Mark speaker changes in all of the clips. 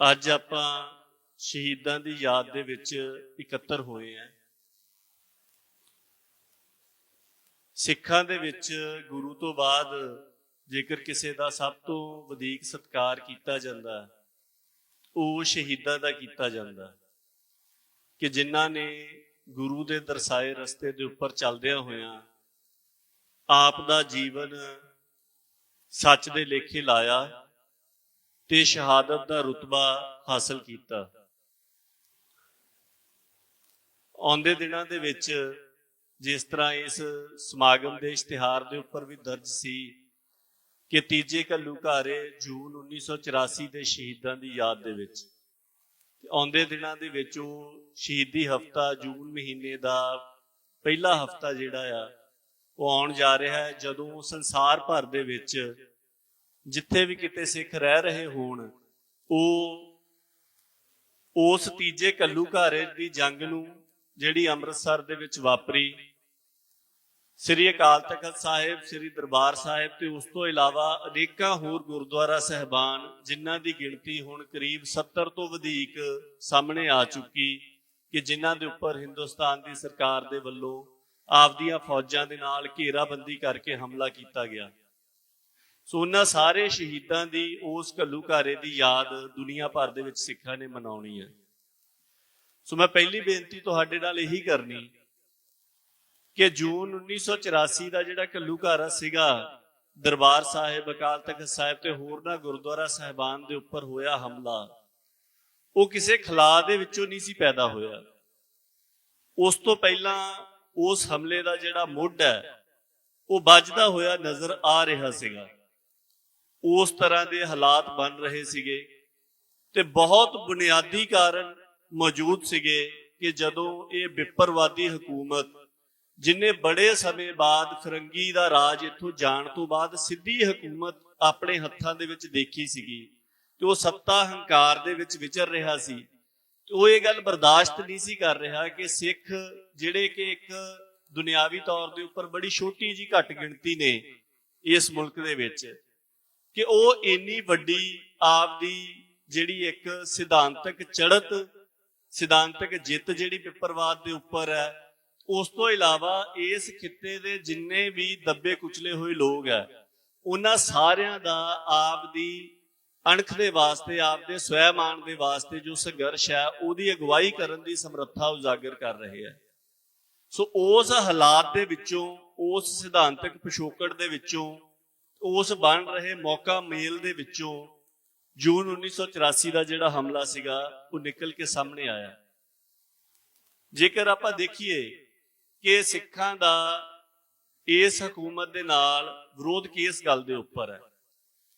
Speaker 1: ਅੱਜ ਆਪਾਂ ਸ਼ਹੀਦਾਂ ਦੀ ਯਾਦ ਦੇ ਵਿੱਚ ਇਕੱਤਰ ਹੋਏ ਆ ਸਿੱਖਾਂ ਦੇ ਵਿੱਚ ਗੁਰੂ ਤੋਂ ਬਾਅਦ ਜੇਕਰ ਕਿਸੇ ਦਾ ਸਭ ਤੋਂ ਵਧੇਕ ਸਤਿਕਾਰ ਕੀਤਾ ਜਾਂਦਾ, ਉਹ ਸ਼ਹੀਦਾਂ ਦਾ ਕੀਤਾ ਜਾਂਦਾ। ਕਿ ਜਿਨ੍ਹਾਂ ਨੇ ਗੁਰੂ ਦੇ ਦਰਸਾਏ ਰਸਤੇ ਦੇ ਉੱਪਰ ਚੱਲਦਿਆਂ ਹੋਇਆਂ ਆਪ ਦਾ ਜੀਵਨ ਸੱਚ ਦੇ ਲੇਖੇ ਲਾਇਆ ਤੇ ਸ਼ਹਾਦਤ ਦਾ ਰੁਤਬਾ ਹਾਸਲ ਕੀਤਾ। ਆਉਂਦੇ ਦਿਨਾਂ ਦੇ ਵਿੱਚ ਜਿਸ ਤਰ੍ਹਾਂ ਇਸ ਸਮਾਗਮ ਦੇ ਇਸ਼ਤਿਹਾਰ ਦੇ ਉੱਪਰ ਵੀ ਦਰਜ ਸੀ ਕਿ ਤੀਜੇ ਘੱਲੂਘਾਰੇ ਜੂਨ 1984 ਦੇ ਸ਼ਹੀਦਾਂ ਦੀ ਯਾਦ ਦੇ ਵਿੱਚ। ਆਉਂਦੇ ਦਿਨਾਂ ਦੇ ਵਿੱਚ ਉਹ ਸ਼ਹੀਦੀ ਹਫਤਾ ਜੂਨ ਮਹੀਨੇ ਦਾ ਪਹਿਲਾ ਹਫਤਾ ਜਿਹੜਾ ਆ, ਉਹ ਆਉਣ ਜਾ ਰਿਹਾ ਹੈ ਜਦੋਂ ਸੰਸਾਰ ਭਰ ਦੇ ਵਿੱਚ ਜਿੱਥੇ ਵੀ ਕਿਤੇ ਸਿੱਖ ਰਹਿ ਰਹੇ ਹੋਣ, ਉਹ ਉਸ ਤੀਜੇ ਕੱਲੂਘਾਰੇ ਦੀ ਜੰਗ ਨੂੰ ਜਿਹੜੀ ਅੰਮ੍ਰਿਤਸਰ ਦੇ ਵਿੱਚ ਵਾਪਰੀ, ਸ੍ਰੀ ਅਕਾਲ ਤਖਤ ਸਾਹਿਬ, ਸ੍ਰੀ ਦਰਬਾਰ ਸਾਹਿਬ ਤੇ ਉਸ ਤੋਂ ਇਲਾਵਾ ਅਨੇਕਾਂ ਹੋਰ ਗੁਰਦੁਆਰਾ ਸਹਿਬਾਨ ਜਿਨ੍ਹਾਂ ਦੀ ਗਿਣਤੀ ਹੁਣ ਕਰੀਬ 70 ਤੋਂ ਵਧੇਕ ਸਾਹਮਣੇ ਆ ਚੁੱਕੀ ਕਿ ਜਿਨ੍ਹਾਂ ਦੇ ਉੱਪਰ ਹਿੰਦੁਸਤਾਨ ਦੀ ਸਰਕਾਰ ਦੇ ਵੱਲੋਂ ਆਪਦੀਆਂ ਫੌਜਾਂ ਦੇ ਨਾਲ ਘੇਰਾਬੰਦੀ ਕਰਕੇ ਹਮਲਾ ਕੀਤਾ ਗਿਆ। ਸੋ ਉਹਨਾਂ ਸਾਰੇ ਸ਼ਹੀਦਾਂ ਦੀ, ਉਸ ਘੱਲੂਘਾਰੇ ਦੀ ਯਾਦ ਦੁਨੀਆ ਭਰ ਦੇ ਵਿੱਚ ਸਿੱਖਾਂ ਨੇ ਮਨਾਉਣੀ ਹੈ। ਸੋ ਮੈਂ ਪਹਿਲੀ ਬੇਨਤੀ ਤੁਹਾਡੇ ਨਾਲ ਇਹੀ ਕਰਨੀ ਕਿ ਜੂਨ 1984 ਦਾ ਜਿਹੜਾ ਘੱਲੂਘਾਰਾ ਸੀਗਾ, ਦਰਬਾਰ ਸਾਹਿਬ, ਅਕਾਲ ਤਖਤ ਸਾਹਿਬ ਤੇ ਹੋਰਨਾਂ ਗੁਰਦੁਆਰਾ ਸਾਹਿਬਾਨ ਦੇ ਉੱਪਰ ਹੋਇਆ ਹਮਲਾ, ਉਹ ਕਿਸੇ ਖਲਾ ਦੇ ਵਿੱਚੋਂ ਨਹੀਂ ਸੀ ਪੈਦਾ ਹੋਇਆ। ਉਸ ਤੋਂ ਪਹਿਲਾਂ ਉਸ ਹਮਲੇ ਦਾ ਜਿਹੜਾ ਮੁੱਢ ਹੈ, ਉਹ ਵੱਜਦਾ ਹੋਇਆ ਨਜ਼ਰ ਆ ਰਿਹਾ ਸੀਗਾ। ਉਸ ਤਰ੍ਹਾਂ ਦੇ ਹਾਲਾਤ ਬਣ ਰਹੇ ਸੀਗੇ ਤੇ ਬਹੁਤ ਬੁਨਿਆਦੀ ਕਾਰਨ ਮੌਜੂਦ ਸੀਗੇ ਕਿ ਜਦੋਂ ਇਹ ਵਿਪਰਵਾਦੀ ਹਕੂਮਤ, ਜਿਨੇ ਬੜੇ ਸਮੇਂ ਬਾਅਦ ਫਰੰਗੀ ਦਾ ਰਾਜ ਇੱਥੋਂ ਜਾਣ ਤੋਂ ਬਾਅਦ ਸਿੱਧੀ ਹਕੂਮਤ ਆਪਣੇ ਹੱਥਾਂ ਦੇ ਵਿੱਚ ਦੇਖੀ ਸੀਗੀ ਤੇ ਉਹ ਸੱਤਾ ਹੰਕਾਰ ਦੇ ਵਿੱਚ ਵਿਚਰ ਰਿਹਾ ਸੀ ਉਹ ਇਹ ਗੱਲ ਬਰਦਾਸ਼ਤ ਨਹੀਂ ਸੀ ਕਰ ਰਿਹਾ ਕਿ ਸਿੱਖ ਜਿਹੜੇ ਕਿ ਇੱਕ ਦੁਨਿਆਵੀ ਤੌਰ ਦੇ ਉੱਪਰ ਬੜੀ ਛੋਟੀ ਜੀ ਘੱਟ ਗਿਣਤੀ ਨੇ ਇਸ ਮੁਲਕ ਦੇ ਵਿੱਚ। ਕਿ ਉਹ ਇੰਨੀ ਵੱਡੀ ਆਪ ਦੀ ਜਿਹੜੀ ਇੱਕ ਸਿਧਾਂਤਕ ਚੜਤ, ਸਿਧਾਂਤਕ ਜਿੱਤ ਜਿਹੜੀ ਪਿੱਪਰਵਾਦ ਦੇ ਉੱਪਰ ਹੈ, ਉਸ ਤੋਂ ਇਲਾਵਾ ਇਸ ਖਿੱਤੇ ਦੇ ਜਿੰਨੇ ਵੀ ਦੱਬੇ ਕੁਚਲੇ ਹੋਏ ਲੋਕ ਹੈ, ਉਹਨਾਂ ਸਾਰਿਆਂ ਦਾ ਆਪ ਦੀ ਅਣਖ ਦੇ ਵਾਸਤੇ ਆਪ ਦੇ ਸਵੈਮਾਨ ਦੇ ਵਾਸਤੇ ਜੋ ਸੰਘਰਸ਼ ਹੈ, ਉਹਦੀ ਅਗਵਾਈ ਕਰਨ ਦੀ ਸਮਰੱਥਾ ਉਜਾਗਰ ਕਰ ਰਹੇ ਹੈ। ਸੋ ਉਸ ਹਾਲਾਤ ਦੇ ਵਿੱਚੋਂ, ਉਸ ਸਿਧਾਂਤਕ ਪਿਛੋਕੜ ਦੇ ਵਿੱਚੋਂ ਉਸ ਬਣ ਰਹੇ ਮੌਕਾ ਮੇਲ ਦੇ ਵਿੱਚੋਂ ਜੂਨ 1984 ਦਾ ਜਿਹੜਾ ਹਮਲਾ ਸੀਗਾ, ਉਹ ਨਿਕਲ ਕੇ ਸਾਹਮਣੇ ਆਇਆ। ਜੇਕਰ ਆਪਾਂ ਦੇਖੀਏ ਕਿ ਸਿੱਖਾਂ ਦਾ ਇਸ ਹਕੂਮਤ ਦੇ ਨਾਲ ਵਿਰੋਧ ਕਿਸ ਗੱਲ ਦੇ ਉੱਪਰ ਹੈ?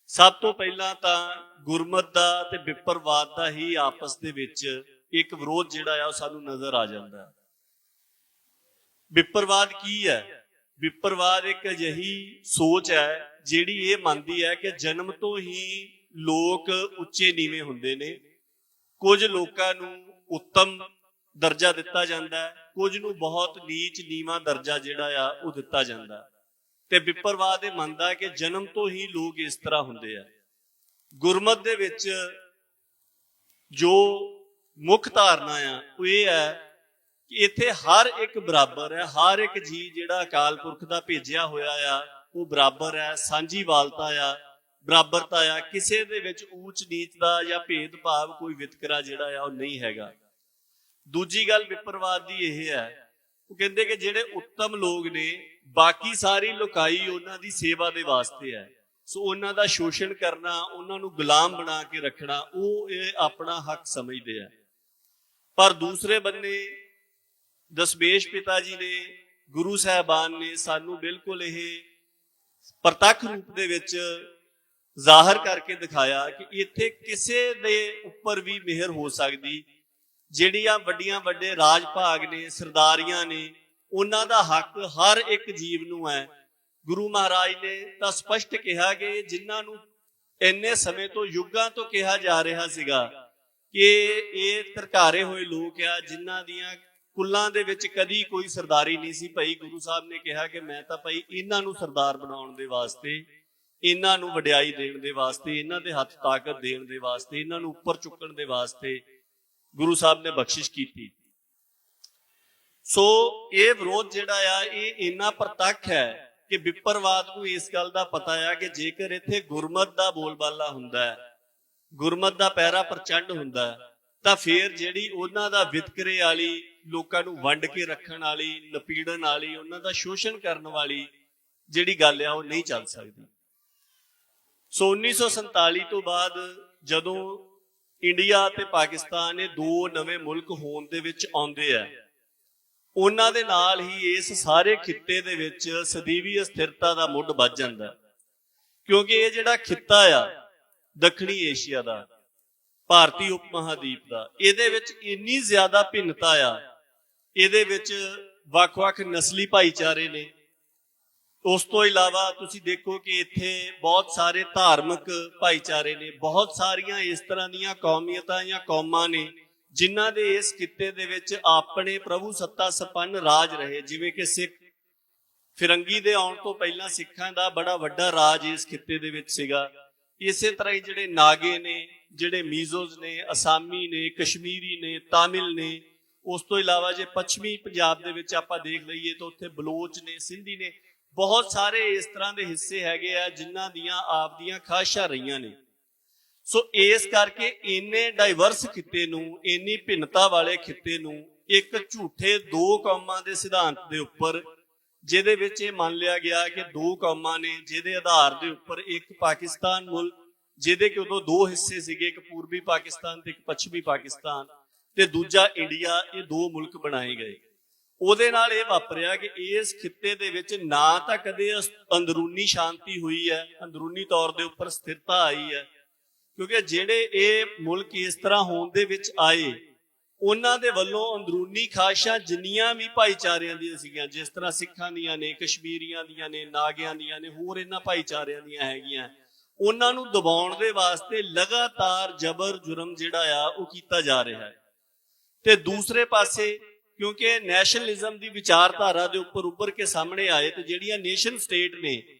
Speaker 1: ਸਭ ਤੋਂ ਪਹਿਲਾਂ ਤਾਂ ਗੁਰਮਤ ਦਾ ਤੇ ਵਿਪਰਵਾਦ ਦਾ ਹੀ ਆਪਸ ਦੇ ਵਿੱਚ ਇੱਕ ਵਿਰੋਧ ਜਿਹੜਾ ਆ, ਉਹ ਸਾਨੂੰ ਨਜ਼ਰ ਆ ਜਾਂਦਾ। ਹੈ ਵਿਪਰਵਾਦ ਕੀ ਹੈ? ਵਿਪਰਵਾਦ ਇੱਕ ਅਜਿਹੀ ਸੋਚ ਹੈ ਜਿਹੜੀ ਇਹ ਮੰਨਦੀ ਹੈ ਕਿ ਜਨਮ ਤੋਂ ਹੀ ਲੋਕ ਉੱਚੇ ਨੀਵੇਂ ਹੁੰਦੇ ਨੇ। ਕੁਝ ਲੋਕਾਂ ਨੂੰ ਉੱਤਮ ਦਰਜਾ ਦਿੱਤਾ ਜਾਂਦਾ ਹੈ, ਕੁਝ ਨੂੰ ਬਹੁਤ ਨੀਚ ਨੀਵਾਂ ਦਰਜਾ ਜਿਹੜਾ ਆ ਉਹ ਦਿੱਤਾ ਜਾਂਦਾ ਤੇ ਵਿਪਰਵਾਦ ਇਹ ਮੰਨਦਾ ਕਿ ਜਨਮ ਤੋਂ ਹੀ ਲੋਕ ਇਸ ਤਰ੍ਹਾਂ ਹੁੰਦੇ ਆ। ਗੁਰਮਤ ਦੇ ਵਿੱਚ ਜੋ ਮੁੱਖ ਧਾਰਨਾ ਆ, ਉਹ ਇਹ ਹੈ ਕਿ ਇੱਥੇ ਹਰ ਇੱਕ ਬਰਾਬਰ ਹੈ, ਹਰ ਇੱਕ ਜੀ ਜਿਹੜਾ ਅਕਾਲ ਪੁਰਖ ਦਾ ਭੇਜਿਆ ਹੋਇਆ ਆ, ਉਹ ਬਰਾਬਰ ਹੈ, ਸਾਂਝੀਵਾਲਤਾ ਆ, ਬਰਾਬਰਤਾ ਆ, ਕਿਸੇ ਦੇ ਵਿੱਚ ਊਚ ਨੀਚ ਦਾ ਜਾਂ ਭੇਦਭਾਵ ਕੋਈ ਵਿਤਕਰਾ ਜਿਹੜਾ ਆ, ਉਹ ਨਹੀਂ ਹੈਗਾ। ਦੂਜੀ ਗੱਲ ਵਿਪਰਵਾਦ ਦੀ ਇਹ ਹੈ, ਉਹ ਕਹਿੰਦੇ ਕਿ ਜਿਹੜੇ ਉੱਤਮ ਲੋਕ ਨੇ, ਬਾਕੀ ਸਾਰੀ ਲੋਕਾਈ ਉਹਨਾਂ ਦੀ ਸੇਵਾ ਦੇ ਵਾਸਤੇ ਹੈ। ਸੋ ਉਹਨਾਂ ਦਾ ਸ਼ੋਸ਼ਣ ਕਰਨਾ, ਉਹਨਾਂ ਨੂੰ ਗੁਲਾਮ ਬਣਾ ਕੇ ਰੱਖਣਾ, ਉਹ ਇਹ ਆਪਣਾ ਹੱਕ ਸਮਝਦੇ ਆ। ਪਰ ਦੂਸਰੇ ਬੰਨੇ ਦਸਵੇਸ਼ ਪਿਤਾ ਜੀ ਨੇ, ਗੁਰੂ ਸਾਹਿਬਾਨ ਨੇ ਸਾਨੂੰ ਬਿਲਕੁਲ ਇਹ ਪ੍ਰਤੱਖ ਰੂਪ ਦੇ ਵਿੱਚ ਜ਼ਾਹਰ ਕਰਕੇ ਦਿਖਾਇਆ ਕਿ ਇੱਥੇ ਕਿਸੇ ਦੇ ਉੱਪਰ ਵੀ ਮਿਹਰ ਹੋ ਸਕਦੀ। ਜਿਹੜੀਆਂ ਵੱਡੀਆਂ ਵੱਡੇ ਰਾਜ ਭਾਗ ਨੇ, ਸਰਦਾਰੀਆਂ ਨੇ, ਉਹਨਾਂ ਦਾ ਹੱਕ ਹਰ ਇੱਕ ਜੀਵ ਨੂੰ ਹੈ। ਗੁਰੂ ਮਹਾਰਾਜ ਨੇ ਤਾਂ ਸਪਸ਼ਟ ਕਿਹਾ ਕਿ ਜਿਨ੍ਹਾਂ ਨੂੰ ਇੰਨੇ ਸਮੇਂ ਤੋਂ ਯੁੱਗਾਂ ਤੋਂ ਕਿਹਾ ਜਾ ਰਿਹਾ ਸੀਗਾ ਕਿ ਇਹ ਧਰਕਾਰੇ ਹੋਏ ਲੋਕ ਆ, ਜਿਨ੍ਹਾਂ ਦੀਆਂ ਕੁੱਲਾਂ ਦੇ ਵਿੱਚ ਕਦੀ ਕੋਈ ਸਰਦਾਰੀ ਨਹੀਂ ਸੀ। ਭਾਈ ਗੁਰੂ ਸਾਹਿਬ ਨੇ ਕਿਹਾ ਕਿ ਮੈਂ ਤਾਂ ਭਾਈ ਇਹਨਾਂ ਨੂੰ ਸਰਦਾਰ ਬਣਾਉਣ ਦੇ ਵਾਸਤੇ ਇਹਨਾਂ ਨੂੰ ਵਡਿਆਈ ਦੇਣ ਦੇ ਵਾਸਤੇ ਇਹਨਾਂ ਦੇ ਹੱਥ ਤਾਕਤ ਦੇਣ ਦੇ ਵਾਸਤੇ ਇਹਨਾਂ ਨੂੰ ਉੱਪਰ ਚੁੱਕਣ ਦੇ ਵਾਸਤੇ ਗੁਰੂ ਸਾਹਿਬ ਨੇ ਬਖਸ਼ਿਸ਼ ਕੀਤੀ। ਸੋ ਇਹ ਵਿਰੋਧ ਜਿਹੜਾ ਆ ਇਹ ਇੰਨਾ ਪ੍ਰਤੱਖ ਹੈ ਕਿ ਵਿਪਰਵਾਦ ਨੂੰ ਇਸ ਗੱਲ ਦਾ ਪਤਾ ਆ ਕਿ ਜੇਕਰ ਇੱਥੇ ਗੁਰਮਤ ਦਾ ਬੋਲਬਾਲਾ ਹੁੰਦਾ ਹੈ ਗੁਰਮਤ ਦਾ ਪੈਰਾ ਪ੍ਰਚੰਡ ਹੁੰਦਾ ਹੈ, ਤਾਂ ਫਿਰ ਜਿਹੜੀ ਉਹਨਾਂ ਦਾ ਵਿਤਕਰੇ ਵਾਲੀ, ਲੋਕਾਂ ਨੂੰ ਵੰਡ ਕੇ ਰੱਖਣ ਵਾਲੀ, ਨਪੀੜਨ ਵਾਲੀ, ਉਹਨਾਂ ਦਾ ਸ਼ੋਸ਼ਣ ਕਰਨ ਵਾਲੀ ਜਿਹੜੀ ਗੱਲ ਆ, ਉਹ ਨਹੀਂ ਚੱਲ ਸਕਦੀ। ਸੋ 1947 ਤੋਂ ਬਾਅਦ ਜਦੋਂ ਇੰਡੀਆ ਤੇ ਪਾਕਿਸਤਾਨ ਇਹ ਦੋ ਨਵੇਂ ਮੁਲਕ ਹੋਣ ਦੇ ਵਿੱਚ ਆਉਂਦੇ ਆ, ਉਹਨਾਂ ਦੇ ਨਾਲ ਹੀ ਇਸ ਸਾਰੇ ਖਿੱਤੇ ਦੇ ਵਿੱਚ ਸਦੀਵੀ ਅਸਥਿਰਤਾ ਦਾ ਮੁੱਢ ਵੱਜ ਜਾਂਦਾ। ਕਿਉਂਕਿ ਇਹ ਜਿਹੜਾ ਖਿੱਤਾ ਆ, ਦੱਖਣੀ ਏਸ਼ੀਆ ਦਾ ਭਾਰਤੀ ਉਪ ਮਹਾਦੀਪ ਦਾ। ਇਹਦੇ ਵਿੱਚ ਇੰਨੀ ਜ਼ਿਆਦਾ ਭਿੰਨਤਾ ਆ। ਇਹਦੇ ਵਿੱਚ ਵੱਖ-ਵੱਖ ਨਸਲੀ ਭਾਈਚਾਰੇ ਨੇ। ਉਸ ਤੋਂ ਇਲਾਵਾ ਤੁਸੀਂ ਦੇਖੋ ਕਿ ਇੱਥੇ ਬਹੁਤ ਸਾਰੇ ਧਾਰਮਿਕ ਭਾਈਚਾਰੇ ਨੇ। ਬਹੁਤ ਸਾਰੀਆਂ ਇਸ ਤਰ੍ਹਾਂ ਦੀਆਂ ਕੌਮੀਅਤਾਂ ਜਾਂ ਕੌਮਾਂ ਨੇ, ਜਿਨ੍ਹਾਂ ਦੇ ਇਸ ਕਿੱਤੇ ਦੇ ਵਿੱਚ ਆਪਣੇ ਪ੍ਰਭੂ ਸੱਤਾ ਸੰਪੰਨ ਰਾਜ ਰਹੇ। ਜਿਵੇਂ ਕਿ ਸਿੱਖ ਫਿਰੰਗੀ ਦੇ ਆਉਣ ਤੋਂ ਪਹਿਲਾਂ ਸਿੱਖਾਂ ਦਾ ਬੜਾ ਵੱਡਾ ਰਾਜ ਇਸ ਖਿੱਤੇ ਦੇ ਵਿੱਚ ਸੀਗਾ। ਇਸੇ ਤਰ੍ਹਾਂ ਹੀ ਜਿਹੜੇ ਨਾਗੇ ਨੇ ਜਿਹੜੇ ਮੀਜ਼ੋਜ਼ ਨੇ, ਅਸਾਮੀ ਨੇ, ਕਸ਼ਮੀਰੀ ਨੇ, ਤਾਮਿਲ ਨੇ, ਉਸ ਤੋਂ ਇਲਾਵਾ ਜੇ ਪੱਛਮੀ ਪੰਜਾਬ ਦੇ ਵਿੱਚ ਆਪਾਂ ਦੇਖ ਲਈਏ ਤਾਂ ਉੱਥੇ ਬਲੋਚ ਨੇ, ਸਿੰਧੀ ਨੇ, ਬਹੁਤ ਸਾਰੇ ਇਸ ਤਰ੍ਹਾਂ ਦੇ ਹਿੱਸੇ ਹੈਗੇ ਆ ਜਿਨ੍ਹਾਂ ਦੀਆਂ ਆਪ ਦੀਆਂ ਖਾਸ਼ਾਂ ਰਹੀਆਂ ਨੇ। ਸੋ ਇਸ ਕਰਕੇ ਇੰਨੇ ਡਾਈਵਰਸ ਖਿੱਤੇ ਨੂੰ, ਇੰਨੀ ਭਿੰਨਤਾ ਵਾਲੇ ਖਿੱਤੇ ਨੂੰ ਇੱਕ ਝੂਠੇ ਦੋ ਕੌਮਾਂ ਦੇ ਸਿਧਾਂਤ ਦੇ ਉੱਪਰ, ਜਿਹਦੇ ਵਿੱਚ ਇਹ ਮੰਨ ਲਿਆ ਗਿਆ ਕਿ ਦੋ ਕੌਮਾਂ ਨੇ, ਜਿਹਦੇ ਆਧਾਰ ਦੇ ਉੱਪਰ ਇੱਕ ਪਾਕਿਸਤਾਨ ਮੁਲਕ ਜਿਹਦੇ ਕਿ ਉਦੋਂ ਦੋ ਹਿੱਸੇ ਸੀਗੇ, ਇੱਕ ਪੂਰਬੀ ਪਾਕਿਸਤਾਨ ਤੇ ਇੱਕ ਪੱਛਮੀ ਪਾਕਿਸਤਾਨ ਤੇ ਦੂਜਾ ਇੰਡੀਆ, ਇਹ ਦੋ ਮੁਲਕ ਬਣਾਏ ਗਏ। ਉਹਦੇ ਨਾਲ ਇਹ ਵਾਪਰਿਆ ਕਿ ਇਸ ਖਿੱਤੇ ਦੇ ਵਿੱਚ ਨਾ ਤਾਂ ਕਦੇ ਅਸ- ਅੰਦਰੂਨੀ ਸ਼ਾਂਤੀ ਹੋਈ ਹੈ, ਅੰਦਰੂਨੀ ਤੌਰ ਦੇ ਉੱਪਰ ਸਥਿਰਤਾ ਆਈ ਹੈ, ਕਿਉਂਕਿ ਜਿਹੜੇ ਇਹ ਮੁਲਕ ਇਸ ਤਰ੍ਹਾਂ ਹੋਣ ਦੇ ਵਿੱਚ ਆਏ, ਉਹਨਾਂ ਦੇ ਵੱਲੋਂ ਅੰਦਰੂਨੀ ਖਾਸ਼ਾਂ ਜਿੰਨੀਆਂ ਵੀ ਭਾਈਚਾਰਿਆਂ ਦੀਆਂ ਸੀਗੀਆਂ, ਜਿਸ ਤਰ੍ਹਾਂ ਸਿੱਖਾਂ ਦੀਆਂ ਨੇ, ਕਸ਼ਮੀਰੀਆਂ ਦੀਆਂ ਨੇ, ਨਾਗਿਆਂ ਦੀਆਂ ਨੇ, ਹੋਰ ਇਹਨਾਂ ਭਾਈਚਾਰਿਆਂ ਦੀਆਂ ਹੈਗੀਆਂ ਉਹਨਾਂ ਨੂੰ ਦਬਾਉਣ ਦੇ ਵਾਸਤੇ ਲਗਾਤਾਰ ਜ਼ਬਰ ਜੁਰਮ ਜਿਹੜਾ ਆ, ਉਹ ਕੀਤਾ ਜਾ ਰਿਹਾ ਹੈ। ਤੇ ਦੂਸਰੇ ਪਾਸੇ, ਕਿਉਂਕਿ ਨੈਸ਼ਨਲਿਜ਼ਮ ਦੀ ਵਿਚਾਰਧਾਰਾ ਦੇ ਉੱਪਰ ਉੱਭਰ ਕੇ ਸਾਹਮਣੇ ਆਏ, ਤੇ ਜਿਹੜੀਆਂ ਨੇਸ਼ਨ ਸਟੇਟ ਨੇ,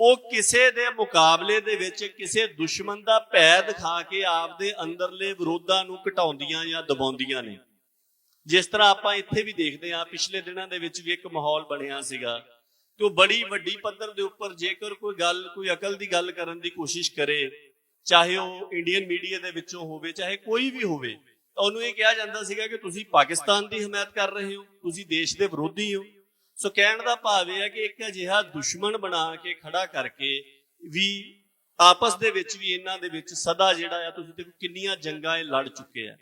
Speaker 1: ਉਹ ਕਿਸੇ ਦੇ ਮੁਕਾਬਲੇ ਦੇ ਵਿੱਚ ਕਿਸੇ ਦੁਸ਼ਮਣ ਦਾ ਭੈ ਦਿਖਾ ਕੇ ਆਪਦੇ ਅੰਦਰਲੇ ਵਿਰੋਧਾਂ ਨੂੰ ਘਟਾਉਂਦੀਆਂ ਜਾਂ ਦਬਾਉਂਦੀਆਂ ਨੇ। ਜਿਸ ਤਰ੍ਹਾਂ ਆਪਾਂ ਇੱਥੇ ਵੀ ਦੇਖਦੇ ਹਾਂ, ਪਿਛਲੇ ਦਿਨਾਂ ਦੇ ਵਿੱਚ ਵੀ ਇੱਕ ਮਾਹੌਲ ਬਣਿਆ ਸੀਗਾ। ਕਿ ਉਹ ਬੜੀ ਵੱਡੀ ਪੱਧਰ ਦੇ ਉੱਪਰ ਜੇਕਰ ਕੋਈ ਗੱਲ, ਕੋਈ ਅਕਲ ਦੀ ਗੱਲ ਕਰਨ ਦੀ ਕੋਸ਼ਿਸ਼ ਕਰੇ, ਚਾਹੇ ਉਹ ਇੰਡੀਅਨ ਮੀਡੀਆ ਦੇ ਵਿੱਚੋਂ ਹੋਵੇ, ਚਾਹੇ ਕੋਈ ਵੀ ਹੋਵੇ ਉਹਨੂੰ ਇਹ ਕਿਹਾ ਜਾਂਦਾ ਸੀਗਾ ਕਿ ਤੁਸੀਂ ਪਾਕਿਸਤਾਨ ਦੀ ਹਮਾਇਤ ਕਰ ਰਹੇ ਹੋ, ਤੁਸੀਂ ਦੇਸ਼ ਦੇ ਵਿਰੋਧੀ ਹੋ। ਸੋ ਕਹਿਣ ਦਾ ਭਾਵ ਇਹ ਹੈ ਕਿ ਇੱਕ ਅਜਿਹਾ ਦੁਸ਼ਮਣ ਬਣਾ ਕੇ ਖੜਾ ਕਰਕੇ ਵੀ ਆਪਸ ਦੇ ਵਿੱਚ ਵੀ ਇਹਨਾਂ ਦੇ ਵਿੱਚ ਸਦਾ ਜਿਹੜਾ ਆ, ਤੁਸੀਂ ਦੇਖੋ ਕਿੰਨੀਆਂ ਜੰਗਾਂ ਇਹ ਲੜ ਚੁੱਕੇ ਆ।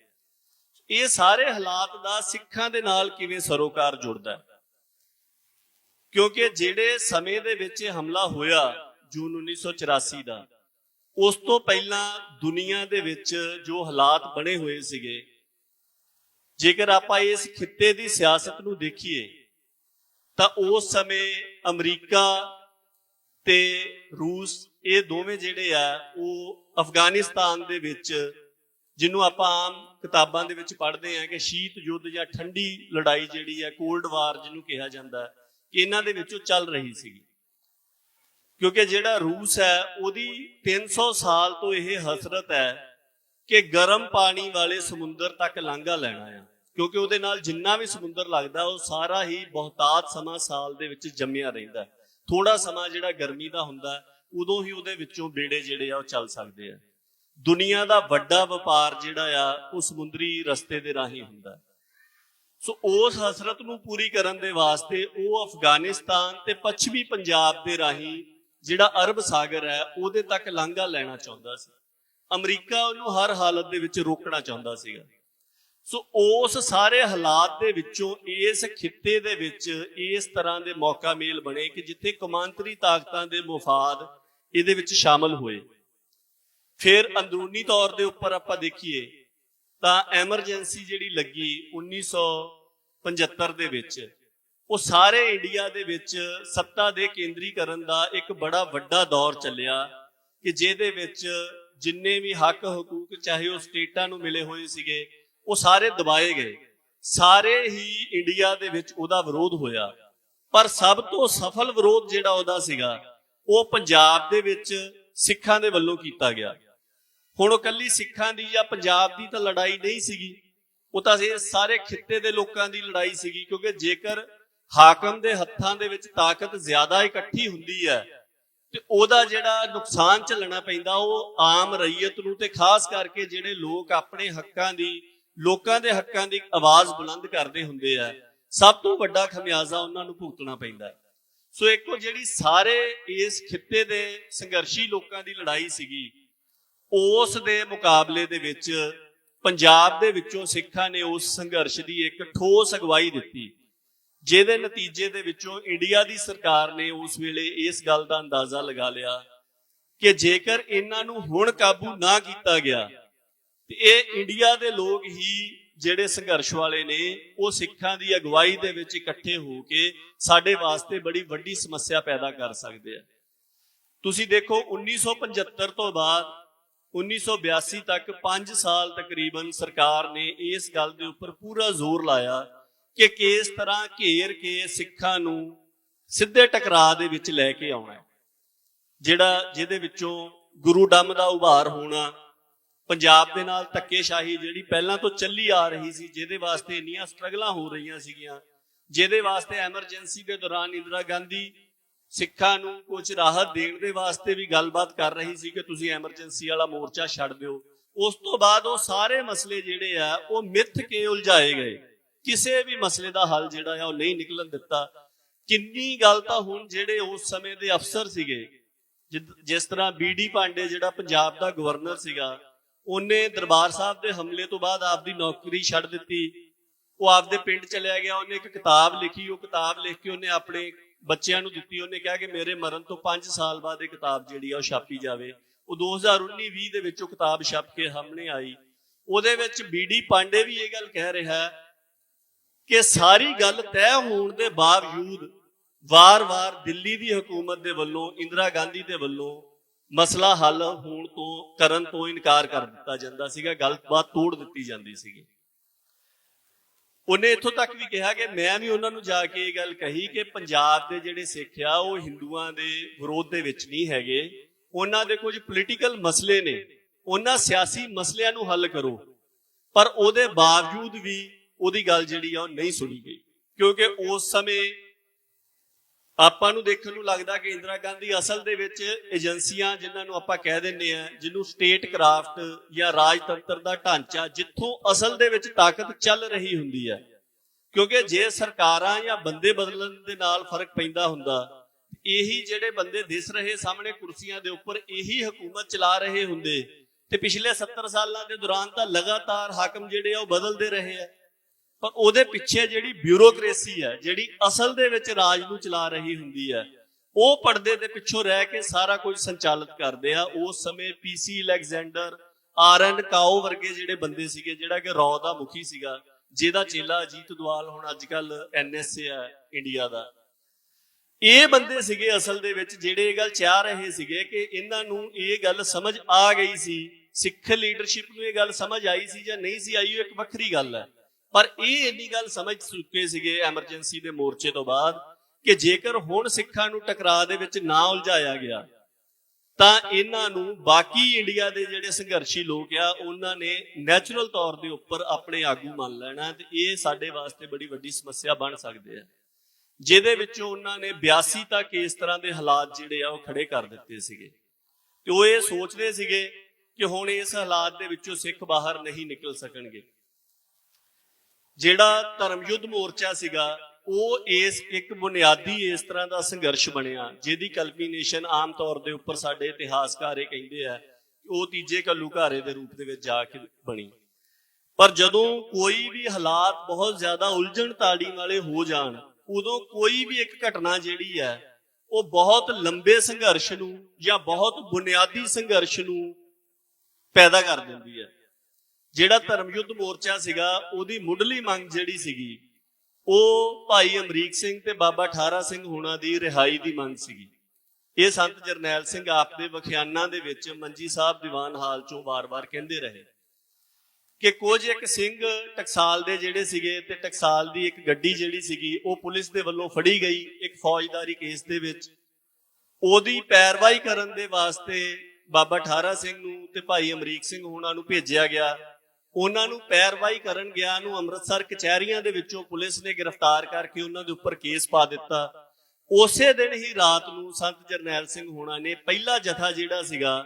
Speaker 1: ਇਹ ਸਾਰੇ ਹਾਲਾਤ ਦਾ ਸਿੱਖਾਂ ਦੇ ਨਾਲ ਕਿਵੇਂ ਸਰੋਕਾਰ ਜੁੜਦਾ ਹੈ? ਕਿਉਂਕਿ ਜਿਹੜੇ ਸਮੇਂ ਦੇ ਵਿੱਚ ਇਹ ਹਮਲਾ ਹੋਇਆ ਜੂਨ 1984 ਦਾ ਉਸ ਤੋਂ ਪਹਿਲਾਂ ਦੁਨੀਆ ਦੇ ਵਿੱਚ ਜੋ ਹਾਲਾਤ ਬਣੇ ਹੋਏ ਸੀਗੇ ਜੇਕਰ ਆਪਾਂ ਇਸ ਖਿੱਤੇ ਦੀ ਸਿਆਸਤ ਨੂੰ ਦੇਖੀਏ ਤਾਂ ਉਸ ਸਮੇਂ ਅਮਰੀਕਾ ਤੇ ਰੂਸ ਇਹ ਦੋਵੇਂ ਜਿਹੜੇ ਆ ਉਹ ਅਫਗਾਨਿਸਤਾਨ ਦੇ ਵਿੱਚ ਜਿਹਨੂੰ ਆਪਾਂ ਆਮ ਕਿਤਾਬਾਂ ਦੇ ਵਿੱਚ ਪੜ੍ਹਦੇ ਆ ਕਿ ਸ਼ੀਤ ਯੁੱਧ ਜਾਂ ਠੰਡੀ ਲੜਾਈ ਜਿਹੜੀ ਆ ਕੋਲਡ ਵਾਰ ਜਿਹਨੂੰ ਕਿਹਾ ਜਾਂਦਾ ਹੈ, ਇਹਨਾਂ ਦੇ ਵਿੱਚੋਂ ਚੱਲ ਰਹੀ ਸੀਗੀ। ਕਿਉਂਕਿ ਜਿਹੜਾ ਰੂਸ ਹੈ, ਉਹਦੀ 300 ਸਾਲ ਤੋਂ ਇਹ ਹਸਰਤ ਹੈ ਕਿ ਗਰਮ ਪਾਣੀ ਵਾਲੇ ਸਮੁੰਦਰ ਤੱਕ ਲਾਂਘਾ ਲੈਣਾ ਆ। ਕਿਉਂਕਿ ਉਹਦੇ ਨਾਲ ਜਿੰਨਾ ਵੀ ਸਮੁੰਦਰ ਲੱਗਦਾ, ਉਹ ਸਾਰਾ ਹੀ ਬਹੁਤਾਤ ਸਮਾਂ ਸਾਲ ਦੇ ਵਿੱਚ ਜੰਮਿਆ ਰਹਿੰਦਾ ਥੋੜਾ ਸਮਾਂ ਜਿਹੜਾ ਗਰਮੀ ਦਾ ਹੁੰਦਾ ਉਦੋਂ ਹੀ ਉਹਦੇ ਵਿੱਚੋਂ ਬੇੜੇ ਜਿਹੜੇ ਆ, ਉਹ ਚੱਲ ਸਕਦੇ ਆ। ਦੁਨੀਆ ਦਾ ਵੱਡਾ ਵਪਾਰ ਜਿਹੜਾ ਆ, ਉਹ ਸਮੁੰਦਰੀ ਰਸਤੇ ਦੇ ਰਾਹੀਂ ਹੁੰਦਾ ਸੋ ਉਸ ਹਸਰਤ ਨੂੰ ਪੂਰੀ ਕਰਨ ਦੇ ਵਾਸਤੇ ਉਹ ਅਫਗਾਨਿਸਤਾਨ ਤੇ ਪੱਛਮੀ ਪੰਜਾਬ ਦੇ ਰਾਹੀਂ ਜਿਹੜਾ ਅਰਬ ਸਾਗਰ ਹੈ, ਉਹਦੇ ਤੱਕ ਲਾਂਘਾ ਲੈਣਾ ਚਾਹੁੰਦਾ ਸੀ। ਅਮਰੀਕਾ ਉਹਨੂੰ ਹਰ ਹਾਲਤ ਦੇ ਵਿੱਚ ਰੋਕਣਾ ਚਾਹੁੰਦਾ ਸੀਗਾ। ਸੋ ਉਸ ਸਾਰੇ ਹਾਲਾਤ ਦੇ ਵਿੱਚੋਂ ਇਸ ਖਿੱਤੇ ਦੇ ਵਿੱਚ ਇਸ ਤਰ੍ਹਾਂ ਦੇ ਮੌਕਾ ਮੇਲ ਬਣੇ ਕਿ ਜਿੱਥੇ ਕਮਾਂਤਰੀ ਤਾਕਤਾਂ ਦੇ ਮੁਫਾਦ ਇਹਦੇ ਵਿੱਚ ਸ਼ਾਮਲ ਹੋਏ। ਫਿਰ ਅੰਦਰੂਨੀ ਤੌਰ ਦੇ ਉੱਪਰ ਆਪਾਂ ਦੇਖੀਏ ਤਾਂ ਐਮਰਜੈਂਸੀ ਜਿਹੜੀ ਲੱਗੀ 1975 ਦੇ ਵਿੱਚ। ਉਹ ਸਾਰੇ ਇੰਡੀਆ ਦੇ ਵਿੱਚ ਸੱਤਾ ਦੇ ਕੇਂਦਰੀਕਰਨ ਦਾ ਇੱਕ ਬੜਾ ਵੱਡਾ ਦੌਰ ਚੱਲਿਆ ਕਿ ਜਿਹਦੇ ਵਿੱਚ ਜਿੰਨੇ ਵੀ ਹੱਕ ਹਕੂਕ, ਚਾਹੇ ਉਹ ਸਟੇਟਾਂ ਨੂੰ ਮਿਲੇ ਹੋਏ ਸੀਗੇ, ਉਹ ਸਾਰੇ ਦਬਾਏ ਗਏ। ਸਾਰੇ ਹੀ ਇੰਡੀਆ ਦੇ ਵਿੱਚ ਉਹਦਾ ਵਿਰੋਧ ਹੋਇਆ। ਪਰ ਸਭ ਤੋਂ ਸਫਲ ਵਿਰੋਧ ਜਿਹੜਾ ਉਹਦਾ ਸੀਗਾ, ਉਹ ਪੰਜਾਬ ਦੇ ਵਿੱਚ ਸਿੱਖਾਂ ਦੇ ਵੱਲੋਂ ਕੀਤਾ ਗਿਆ। ਹੁਣ ਉਹ ਕੱਲੀ ਸਿੱਖਾਂ ਦੀ ਜਾਂ ਪੰਜਾਬ ਦੀ ਤਾਂ ਲੜਾਈ ਨਹੀਂ ਸੀਗੀ। ਉਹ ਤਾਂ ਇਹ ਸਾਰੇ ਖਿੱਤੇ ਦੇ ਲੋਕਾਂ ਦੀ ਲੜਾਈ ਸੀਗੀ, ਕਿਉਂਕਿ ਜੇਕਰ ਹਾਕਮ ਦੇ ਹੱਥਾਂ ਦੇ ਵਿੱਚ ਤਾਕਤ ਜ਼ਿਆਦਾ ਇਕੱਠੀ ਹੁੰਦੀ ਹੈ, ਤੇ ਉਹਦਾ ਜਿਹੜਾ ਨੁਕਸਾਨ ਝੱਲਣਾ ਪੈਂਦਾ, ਉਹ ਆਮ ਰਈਅਤ ਨੂੰ ਤੇ ਖਾਸ ਕਰਕੇ ਜਿਹੜੇ ਲੋਕ ਆਪਣੇ ਹੱਕਾਂ ਦੀ, ਲੋਕਾਂ ਦੇ ਹੱਕਾਂ ਦੀ ਆਵਾਜ਼ ਬੁਲੰਦ ਕਰਦੇ ਹੁੰਦੇ ਆ, ਸਭ ਤੋਂ ਵੱਡਾ ਖਮਿਆਜ਼ਾ ਉਹਨਾਂ ਨੂੰ ਭੁਗਤਣਾ ਪੈਂਦਾ। ਸੋ ਇੱਕੋ ਜਿਹੜੀ ਸਾਰੇ ਇਸ ਖਿੱਤੇ ਦੇ ਸੰਘਰਸ਼ੀ ਲੋਕਾਂ ਦੀ ਲੜਾਈ ਸੀਗੀ, ਉਸ ਦੇ ਮੁਕਾਬਲੇ ਦੇ ਵਿੱਚ ਪੰਜਾਬ ਦੇ ਵਿੱਚੋਂ ਸਿੱਖਾਂ ਨੇ ਉਸ ਸੰਘਰਸ਼ ਦੀ ਇੱਕ ਠੋਸ ਅਗਵਾਈ ਦਿੱਤੀ, ਜਿਹਦੇ ਨਤੀਜੇ ਦੇ ਵਿੱਚੋਂ ਇੰਡੀਆ ਦੀ ਸਰਕਾਰ ਨੇ ਉਸ ਵੇਲੇ ਇਸ ਗੱਲ ਦਾ ਅੰਦਾਜ਼ਾ ਲਗਾ ਲਿਆ ਕਿ ਜੇਕਰ ਇਹਨਾਂ ਨੂੰ ਹੁਣ ਕਾਬੂ ਨਾ ਕੀਤਾ ਗਿਆ, ਤੇ ਇਹ ਇੰਡੀਆ ਦੇ ਲੋਕ ਹੀ ਜਿਹੜੇ ਸੰਘਰਸ਼ ਵਾਲੇ ਨੇ, ਉਹ ਸਿੱਖਾਂ ਦੀ ਅਗਵਾਈ ਦੇ ਵਿੱਚ ਇਕੱਠੇ ਹੋ ਕੇ ਸਾਡੇ ਵਾਸਤੇ ਬੜੀ ਵੱਡੀ ਸਮੱਸਿਆ ਪੈਦਾ ਕਰ ਸਕਦੇ ਆ। ਤੁਸੀਂ ਦੇਖੋ 1975 ਤੋਂ ਬਾਅਦ 1982 ਤੱਕ 5 ਸਾਲ ਤਕਰੀਬਨ ਸਰਕਾਰ ਨੇ ਇਸ ਗੱਲ ਦੇ ਉੱਪਰ ਪੂਰਾ ਜ਼ੋਰ ਲਾਇਆ ਕਿ ਕਿਸ ਤਰ੍ਹਾਂ ਘੇਰ ਕੇ ਸਿੱਖਾਂ ਨੂੰ ਸਿੱਧੇ ਟਕਰਾਅ ਦੇ ਵਿੱਚ ਲੈ ਕੇ ਆਉਣਾ ਜਿਹੜਾ ਜਿਹਦੇ ਵਿੱਚੋਂ ਗੁਰੂ ਡੰਮ ਦਾ ਉਭਾਰ ਹੋਣਾ, ਪੰਜਾਬ ਦੇ ਨਾਲ ਧੱਕੇਸ਼ਾਹੀ ਜਿਹੜੀ ਪਹਿਲਾਂ ਤੋਂ ਚੱਲੀ ਆ ਰਹੀ ਸੀ, ਜਿਹਦੇ ਵਾਸਤੇ ਇੰਨੀਆਂ ਸਟਰਗਲਾਂ ਹੋ ਰਹੀਆਂ ਸੀਗੀਆਂ, ਜਿਹਦੇ ਵਾਸਤੇ ਐਮਰਜੈਂਸੀ ਦੇ ਦੌਰਾਨ ਇੰਦਰਾ ਗਾਂਧੀ ਸਿੱਖਾਂ ਨੂੰ ਕੁਝ ਰਾਹਤ ਦੇਣ ਦੇ ਵਾਸਤੇ ਵੀ ਗੱਲਬਾਤ ਕਰ ਰਹੀ ਸੀ ਕਿ ਤੁਸੀਂ ਐਮਰਜੈਂਸੀ ਵਾਲਾ ਮੋਰਚਾ ਛੱਡ ਦਿਓ। ਉਸ ਤੋਂ ਬਾਅਦ ਉਹ ਸਾਰੇ ਮਸਲੇ ਜਿਹੜੇ ਆ, ਉਹ ਮਿੱਥ ਕੇ ਉਲਝਾਏ ਗਏ। ਕਿਸੇ ਵੀ ਮਸਲੇ ਦਾ ਹੱਲ ਜਿਹੜਾ ਆ, ਉਹ ਨਹੀਂ ਨਿਕਲਣ ਦਿੱਤਾ। ਕਿੰਨੀ ਗੱਲ ਤਾਂ ਹੁਣ ਜਿਹੜੇ ਉਸ ਸਮੇਂ ਦੇ ਅਫਸਰ ਸੀਗੇ, ਜਿਦ- ਜਿਸ ਤਰ੍ਹਾਂ ਬੀਡੀ ਪਾਂਡੇ ਜਿਹੜਾ ਪੰਜਾਬ ਦਾ ਗਵਰਨਰ ਸੀਗਾ, ਉਹਨੇ ਦਰਬਾਰ ਸਾਹਿਬ ਦੇ ਹਮਲੇ ਤੋਂ ਬਾਅਦ ਆਪਦੀ ਨੌਕਰੀ ਛੱਡ ਦਿੱਤੀ। ਉਹ ਆਪਦੇ ਪਿੰਡ ਚਲਿਆ ਗਿਆ, ਉਹਨੇ ਇੱਕ ਕਿਤਾਬ ਲਿਖੀ। ਉਹ ਕਿਤਾਬ ਲਿਖ ਕੇ ਉਹਨੇ ਆਪਣੇ ਬੱਚਿਆਂ ਨੂੰ ਦਿੱਤੀ, ਉਹਨੇ ਕਿਹਾ ਕਿ ਮੇਰੇ ਮਰਨ ਤੋਂ 5 ਸਾਲ ਬਾਅਦ ਇਹ ਕਿਤਾਬ ਜਿਹੜੀ ਆ ਉਹ ਛਾਪੀ ਜਾਵੇ। ਉਹ 2019-20 ਦੇ ਵਿੱਚ ਉਹ ਕਿਤਾਬ ਛਪ ਕੇ ਸਾਹਮਣੇ ਆਈ। ਉਹਦੇ ਵਿੱਚ ਬੀਡੀ ਪਾਂਡੇ ਵੀ ਇਹ ਗੱਲ ਕਹਿ ਰਿਹਾ ਹੈ ਕਿ ਸਾਰੀ ਗੱਲ ਤੈਅ ਹੋਣ ਦੇ ਬਾਵਜੂਦ ਵਾਰ-ਵਾਰ ਦਿੱਲੀ ਦੀ ਹਕੂਮਤ ਦੇ ਵੱਲੋਂ, ਇੰਦਰਾ ਗਾਂਧੀ ਦੇ ਵੱਲੋਂ ਮਸਲਾ ਹੱਲ ਹੋਣ ਤੋਂ, ਕਰਨ ਤੋਂ ਇਨਕਾਰ ਕਰ ਦਿੱਤਾ ਜਾਂਦਾ ਸੀਗਾ ਗੱਲਬਾਤ ਤੋੜ ਦਿੱਤੀ ਜਾਂਦੀ ਸੀਗੀ। ਉਹਨੇ ਇੱਥੋਂ ਤੱਕ ਵੀ ਕਿਹਾ ਕਿ ਮੈਂ ਵੀ ਉਹਨਾਂ ਨੂੰ ਜਾ ਕੇ ਇਹ ਗੱਲ ਕਹੀ ਕਿ ਪੰਜਾਬ ਦੇ ਜਿਹੜੇ ਸਿੱਖ ਆ, ਉਹ ਹਿੰਦੂਆਂ ਦੇ ਵਿਰੋਧ ਦੇ ਵਿੱਚ ਨਹੀਂ ਹੈਗੇ। ਉਹਨਾਂ ਦੇ ਕੁਝ ਪੋਲੀਟੀਕਲ ਮਸਲੇ ਨੇ। ਉਹਨਾਂ ਸਿਆਸੀ ਮਸਲਿਆਂ ਨੂੰ ਹੱਲ ਕਰੋ। ਪਰ ਉਹਦੇ ਬਾਵਜੂਦ ਵੀ ਉਹਦੀ ਗੱਲ ਜਿਹੜੀ ਆ, ਉਹ ਨਹੀਂ ਸੁਣੀ ਗਈ। ਕਿਉਂਕਿ ਉਸ ਸਮੇਂ ਆਪਾਂ ਨੂੰ ਦੇਖਣ ਨੂੰ ਲੱਗਦਾ ਕਿ ਇੰਦਰਾ ਗਾਂਧੀ ਅਸਲ ਦੇ ਵਿੱਚ ਏਜੰਸੀਆਂ ਜਿਨ੍ਹਾਂ ਨੂੰ ਆਪਾਂ ਕਹਿ ਦਿੰਦੇ ਆ ਜਿਹਨੂੰ ਸਟੇਟ ਕਰਾਫਟ ਜਾਂ ਰਾਜਤੰਤਰ ਦਾ ਢਾਂਚਾ ਜਿੱਥੋਂ ਅਸਲ ਦੇ ਵਿੱਚ ਤਾਕਤ ਚੱਲ ਰਹੀ ਹੁੰਦੀ ਹੈ। ਕਿਉਂਕਿ ਜੇ ਸਰਕਾਰਾਂ ਜਾਂ ਬੰਦੇ ਬਦਲਣ ਦੇ ਨਾਲ ਫ਼ਰਕ ਪੈਂਦਾ ਹੁੰਦਾ, ਇਹੀ ਜਿਹੜੇ ਬੰਦੇ ਦਿਸ ਰਹੇ ਸਾਹਮਣੇ ਕੁਰਸੀਆਂ ਦੇ ਉੱਪਰ, ਇਹੀ ਹਕੂਮਤ ਚਲਾ ਰਹੇ ਹੁੰਦੇ। ਤੇ ਪਿਛਲੇ 70 ਸਾਲਾਂ ਦੇ ਦੌਰਾਨ ਤਾਂ ਲਗਾਤਾਰ ਹਾਕਮ ਜਿਹੜੇ ਆ ਉਹ ਬਦਲਦੇ ਰਹੇ ਆ। ਪਰ ਉਹਦੇ ਪਿੱਛੇ ਜਿਹੜੀ ਬਿਊਰੋਕ੍ਰੇਸੀ ਹੈ, ਜਿਹੜੀ ਅਸਲ ਦੇ ਵਿੱਚ ਰਾਜ ਨੂੰ ਚਲਾ ਰਹੀ ਹੁੰਦੀ ਹੈ, ਉਹ ਪਰਦੇ ਦੇ ਪਿੱਛੋਂ ਰਹਿ ਕੇ ਸਾਰਾ ਕੁਝ ਸੰਚਾਲਿਤ ਕਰਦੇ ਆ। ਉਸ ਸਮੇਂ PC Alexander, R and Kao ਵਰਗੇ ਜਿਹੜੇ ਬੰਦੇ ਸੀਗੇ, ਜਿਹੜਾ ਕਿ ਰੌ ਦਾ ਮੁਖੀ ਸੀਗਾ, ਜਿਹਦਾ ਚੇਲਾ ਅਜੀਤ ਦਵਾਲ ਹੁਣ ਅੱਜ ਕੱਲ ਐਨਐਸਏ ਹੈ, ਇੰਡੀਆ ਦਾ। ਇਹ ਬੰਦੇ ਸੀਗੇ ਅਸਲ ਦੇ ਵਿੱਚ, ਜਿਹੜੇ ਇਹ ਗੱਲ ਚਾਹ ਰਹੇ ਸੀਗੇ ਕਿ ਇਹਨਾਂ ਨੂੰ ਇਹ ਗੱਲ ਸਮਝ ਆ ਗਈ ਸੀ, ਸਿੱਖ ਲੀਡਰਸ਼ਿਪ ਨੂੰ ਇਹ ਗੱਲ ਸਮਝ ਆਈ ਸੀ ਜਾਂ ਨਹੀਂ ਸੀ, ਆਈ ਉਹ ਇੱਕ ਵੱਖਰੀ ਗੱਲ ਹੈ। ਪਰ ਇਹ ਇੰਨੀ ਗੱਲ ਸਮਝ ਚੁੱਕੇ ਸੀਗੇ ਐਮਰਜੈਂਸੀ ਦੇ ਮੋਰਚੇ ਤੋਂ ਬਾਅਦ ਕਿ ਜੇਕਰ ਹੁਣ ਸਿੱਖਾਂ ਨੂੰ ਟਕਰਾਅ ਦੇ ਵਿੱਚ ਨਾ ਉਲਝਾਇਆ ਗਿਆ, ਤਾਂ ਇਹਨਾਂ ਨੂੰ ਬਾਕੀ ਇੰਡੀਆ ਦੇ ਜਿਹੜੇ ਸੰਘਰਸ਼ੀ ਲੋਕ ਆ, ਉਹਨਾਂ ਨੇ ਨੈਚੁਰਲ ਤੌਰ ਦੇ ਉੱਪਰ ਆਪਣੇ ਆਗੂ ਮੰਨ ਲੈਣਾ ਤੇ ਇਹ ਸਾਡੇ ਵਾਸਤੇ ਬੜੀ ਵੱਡੀ ਸਮੱਸਿਆ ਬਣ ਸਕਦੇ ਆ। ਜਿਹਦੇ ਵਿੱਚੋਂ ਉਹਨਾਂ ਨੇ 82 ਤੱਕ ਇਸ ਤਰ੍ਹਾਂ ਦੇ ਹਾਲਾਤ ਜਿਹੜੇ ਆ ਉਹ ਖੜੇ ਕਰ ਦਿੱਤੇ ਸੀਗੇ। ਤੇ ਉਹ ਇਹ ਸੋਚਦੇ ਸੀਗੇ ਕਿ ਹੁਣ ਇਸ ਹਾਲਾਤ ਦੇ ਵਿੱਚੋਂ ਸਿੱਖ ਬਾਹਰ ਨਹੀਂ ਨਿਕਲ ਸਕਣਗੇ। ਜਿਹੜਾ ਧਰਮ ਯੁੱਧ ਮੋਰਚਾ ਸੀਗਾ, ਉਹ ਇਸ ਇੱਕ ਬੁਨਿਆਦੀ ਇਸ ਤਰ੍ਹਾਂ ਦਾ ਸੰਘਰਸ਼ ਬਣਿਆ, ਜਿਹਦੀ ਕਲਪੀਨੇਸ਼ਨ ਆਮ ਤੌਰ ਦੇ ਉੱਪਰ ਸਾਡੇ ਇਤਿਹਾਸਕਾਰ ਇਹ ਕਹਿੰਦੇ ਆ ਉਹ ਤੀਜੇ ਘੱਲੂਘਾਰੇ ਦੇ ਰੂਪ ਦੇ ਵਿੱਚ ਜਾ ਕੇ ਬਣੀ। ਪਰ ਜਦੋਂ ਕੋਈ ਵੀ ਹਾਲਾਤ ਬਹੁਤ ਜ਼ਿਆਦਾ ਉਲਝਣ ਤਾੜੀ ਵਾਲੇ ਹੋ ਜਾਣ, ਉਦੋਂ ਕੋਈ ਵੀ ਇੱਕ ਘਟਨਾ ਜਿਹੜੀ ਹੈ, ਉਹ ਬਹੁਤ ਲੰਬੇ ਸੰਘਰਸ਼ ਨੂੰ ਜਾਂ ਬਹੁਤ ਬੁਨਿਆਦੀ ਸੰਘਰਸ਼ ਨੂੰ ਪੈਦਾ ਕਰ ਦਿੰਦੀ ਹੈ। ਜਿਹੜਾ ਧਰਮ ਯੁੱਧ ਮੋਰਚਾ ਸੀਗਾ, ਉਹਦੀ ਮੁੱਢਲੀ ਮੰਗ ਜਿਹੜੀ ਸੀਗੀ, ਉਹ ਭਾਈ ਅਮਰੀਕ ਸਿੰਘ ਤੇ ਬਾਬਾ ਠਾਰਾ ਸਿੰਘ ਹੋਣਾ ਦੀ ਰਿਹਾਈ ਦੀ ਮੰਗ ਸੀਗੀ। ਇਹ ਸੰਤ ਜਰਨੈਲ ਸਿੰਘ ਆਪ ਦੇ ਵਿਖਿਆਨਾਂ ਦੇ ਵਿੱਚ ਮੰਜੀ ਸਾਹਿਬ ਦੀਵਾਨ ਹਾਲ ਚੋਂ ਵਾਰ-ਵਾਰ ਕਹਿੰਦੇ ਰਹੇ। ਕਿ ਕੁਝ ਇੱਕ ਸਿੰਘ ਟਕਸਾਲ ਦੇ ਜਿਹੜੇ ਸੀਗੇ ਤੇ ਟਕਸਾਲ ਦੀ ਇੱਕ ਗੱਡੀ ਜਿਹੜੀ ਸੀਗੀ, ਉਹ ਪੁਲਿਸ ਦੇ ਵੱਲੋਂ ਫੜੀ ਗਈ ਇੱਕ ਫੌਜਦਾਰੀ ਕੇਸ ਦੇ ਵਿੱਚ। ਉਹਦੀ ਪੈਰਵਾਈ ਕਰਨ ਦੇ ਵਾਸਤੇ ਬਾਬਾ ਠਾਰਾ ਸਿੰਘ ਨੂੰ ਤੇ ਭਾਈ ਅਮਰੀਕ ਸਿੰਘ ਹੋਣਾ ਨੂੰ ਭੇਜਿਆ ਗਿਆ। ਉਹਨਾਂ ਨੂੰ ਪੈਰਵਾਈ ਕਰਨ ਗਿਆ ਨੂੰ ਅੰਮ੍ਰਿਤਸਰ ਕਚਹਿਰੀਆਂ ਦੇ ਵਿੱਚੋਂ ਪੁਲਿਸ ਨੇ ਗ੍ਰਿਫਤਾਰ ਕਰਕੇ ਉਹਨਾਂ ਦੇ ਉੱਪਰ ਕੇਸ ਪਾ ਦਿੱਤਾ। ਉਸੇ ਦਿਨ ਹੀ ਰਾਤ ਨੂੰ ਸੰਤ ਜਰਨੈਲ ਸਿੰਘ ਹੋਣਾ ਨੇ ਪਹਿਲਾ ਜਥਾ ਜਿਹੜਾ ਸੀਗਾ,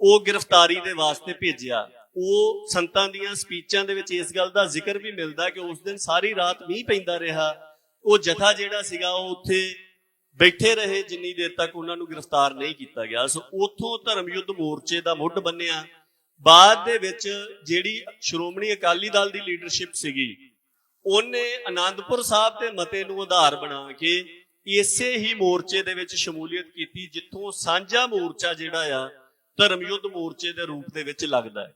Speaker 1: ਉਹ ਗ੍ਰਿਫਤਾਰੀ ਦੇ ਵਾਸਤੇ ਭੇਜਿਆ। ਉਹ ਸੰਤਾਂ ਦੀਆਂ ਸਪੀਚਾਂ ਦੇ ਵਿੱਚ ਇਸ ਗੱਲ ਦਾ ਜ਼ਿਕਰ ਵੀ ਮਿਲਦਾ ਕਿ ਉਸ ਦਿਨ ਸਾਰੀ ਰਾਤ ਮੀਂਹ ਪੈਂਦਾ ਰਿਹਾ। ਉਹ ਜਥਾ ਜਿਹੜਾ ਸੀਗਾ, ਉਹ ਉੱਥੇ ਬੈਠੇ ਰਹੇ ਜਿੰਨੀ ਦੇਰ ਤੱਕ ਉਹਨਾਂ ਨੂੰ ਗ੍ਰਿਫਤਾਰ ਨਹੀਂ ਕੀਤਾ ਗਿਆ। ਸੋ ਉਥੋਂ ਧਰਮ ਯੁੱਧ ਮੋਰਚੇ ਦਾ ਮੁੱਢ ਬੰਨਿਆ। ਬਾਅਦ ਦੇ ਵਿੱਚ ਜਿਹੜੀ ਸ਼੍ਰੋਮਣੀ ਅਕਾਲੀ ਦਲ ਦੀ ਲੀਡਰਸ਼ਿਪ ਸੀਗੀ, ਉਹਨੇ ਆਨੰਦਪੁਰ ਸਾਹਿਬ ਦੇ ਮਤੇ ਨੂੰ ਆਧਾਰ ਬਣਾ ਕੇ ਇਸੇ ਹੀ ਮੋਰਚੇ ਦੇ ਵਿੱਚ ਸ਼ਮੂਲੀਅਤ ਕੀਤੀ, ਜਿੱਥੋਂ ਸਾਂਝਾ ਮੋਰਚਾ ਜਿਹੜਾ ਆ ਧਰਮ ਯੁੱਧ ਮੋਰਚੇ ਦੇ ਰੂਪ ਦੇ ਵਿੱਚ ਲੱਗਦਾ ਹੈ।